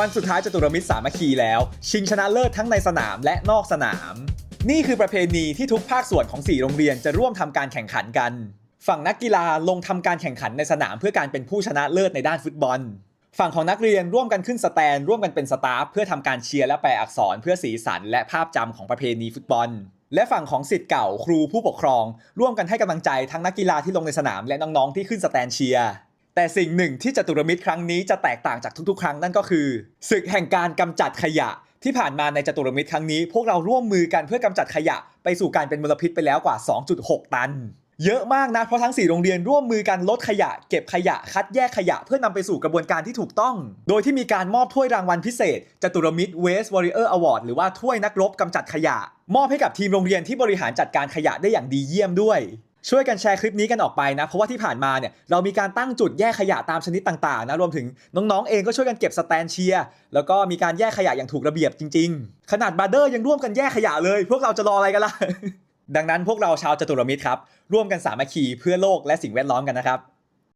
วันสุดท้ายจตุรมิตรสามัคคีแล้ว ชิงชนะเลิศทั้งในสนามและนอกสนาม นี่คือประเพณีที่ทุกภาคส่วนของ 4 โรงเรียนจะร่วมทำการแข่งขันกัน ฝั่งนักกีฬาลงทำการแข่งขันในสนามเพื่อการเป็นผู้ชนะเลิศในด้านฟุตบอล ฝั่งของนักเรียนร่วมกันขึ้นสแตน ร่วมกันเป็นสตาฟเพื่อทำการเชียร์และแปลอักษรเพื่อสีสัน และภาพจำของประเพณีฟุตบอล และฝั่งของสิทธิ์เก่าครูผู้ปกครอง ร่วมกันให้กำลังใจทั้งนักกีฬาที่ลงในสนามและน้องๆที่ขึ้นสแตนเชียร์ แต่สิ่งหนึ่งที่จตุรมิตรครั้งนี้จะแตกต่างจากทุกๆ ครั้งนั่นก็คือศึกแห่งการกำจัดขยะ ที่ผ่านมาในจตุรมิตรครั้งนี้ พวกเราร่วมมือกันเพื่อกำจัดขยะ ไปสู่การเป็นมลพิษไปแล้วกว่า 2.6 ตัน เยอะมากนะเพราะทั้ง 4 โรงเรียนร่วมมือกันลดขยะ เก็บขยะคัดแยกขยะ เพื่อนำไปสู่กระบวนการที่ถูกต้อง โดยที่มีการมอบถ้วยรางวัลพิเศษจตุรมิตร Waste Warrior Award หรือว่าถ้วยนักรบกำจัดขยะ มอบให้กับทีมโรงเรียนที่บริหารจัดการขยะได้อย่างดีเยี่ยมด้วย ช่วยกันแชร์คลิปนี้กันออกไปนะ เพราะว่าที่ผ่านมาเนี่ยเรามีการตั้งจุดแยกขยะตามชนิดต่างๆนะรวมถึงน้องๆเองก็ช่วยกันเก็บสแตนเชียร์แล้วก็มีการแยกขยะอย่างถูกระเบียบจริง ๆ ขนาดบาร์เดอร์ยังร่วมกันแยกขยะเลย พวกเราจะรออะไรกันล่ะดังนั้นพวกเราชาวจตุรมิตรครับร่วมกันสามัคคีเพื่อโลกและสิ่งแวดล้อมกันนะครับ